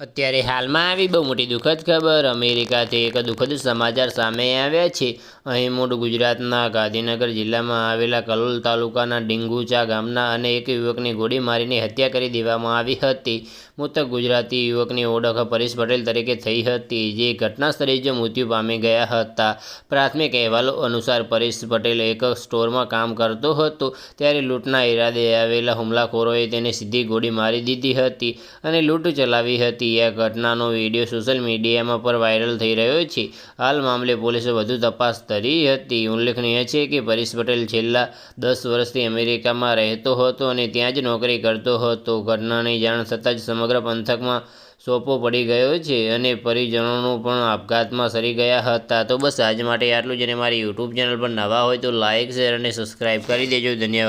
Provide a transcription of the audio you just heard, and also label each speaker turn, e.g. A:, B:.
A: અત્યારે હાલમાં આવી બહુ મોટી દુઃખદ ખબર. અમેરિકાથી એક દુઃખદ સમાચાર સામે આવ્યા છે. અહીં મૂળ ગુજરાતના ગાંધીનગર જિલ્લામાં આવેલા કલોલ તાલુકાના ડીંગુચા ગામના અને એક યુવકની ગોળી મારીને હત્યા કરી દેવામાં આવી હતી. મૃતક ગુજરાતી યુવકની ઓળખ પરેશ પટેલ તરીકે થઈ હતી, જે ઘટના સ્થળે જ મૃત્યુ પામી ગયા હતા. પ્રાથમિક અહેવાલો અનુસાર પરેશ પટેલ એક સ્ટોરમાં કામ કરતો હતો, ત્યારે લૂંટના ઈરાદે આવેલા હુમલાખોરોએ તેને સીધી ગોળી મારી દીધી હતી અને લૂંટ ચલાવી હતી. આ ઘટનાનો વીડિયો સોશિયલ મીડિયામાં પર વાયરલ થઈ રહ્યો છે. હાલ મામલે પોલીસે વધુ તપાસ કરી હતી. ઉલ્લેખનીય છે કે પરેશ પટેલ છેલ્લા દસ વર્ષથી અમેરિકામાં રહેતો હતો અને ત્યાં જ નોકરી કરતો હતો. ઘટનાની જાણ થતાં જ સમગ્ર પંથકમાં સોપો પડી ગયો છે અને પરિજનોનું પણ આપઘાતમાં સરી ગયા હતા. તો બસ આજ માટે આટલું જ અને મારી યુટ્યુબ ચેનલ પર નવા હોય તો લાઇક શેર અને સબસ્ક્રાઈબ કરી દેજો. ધન્યવાદ.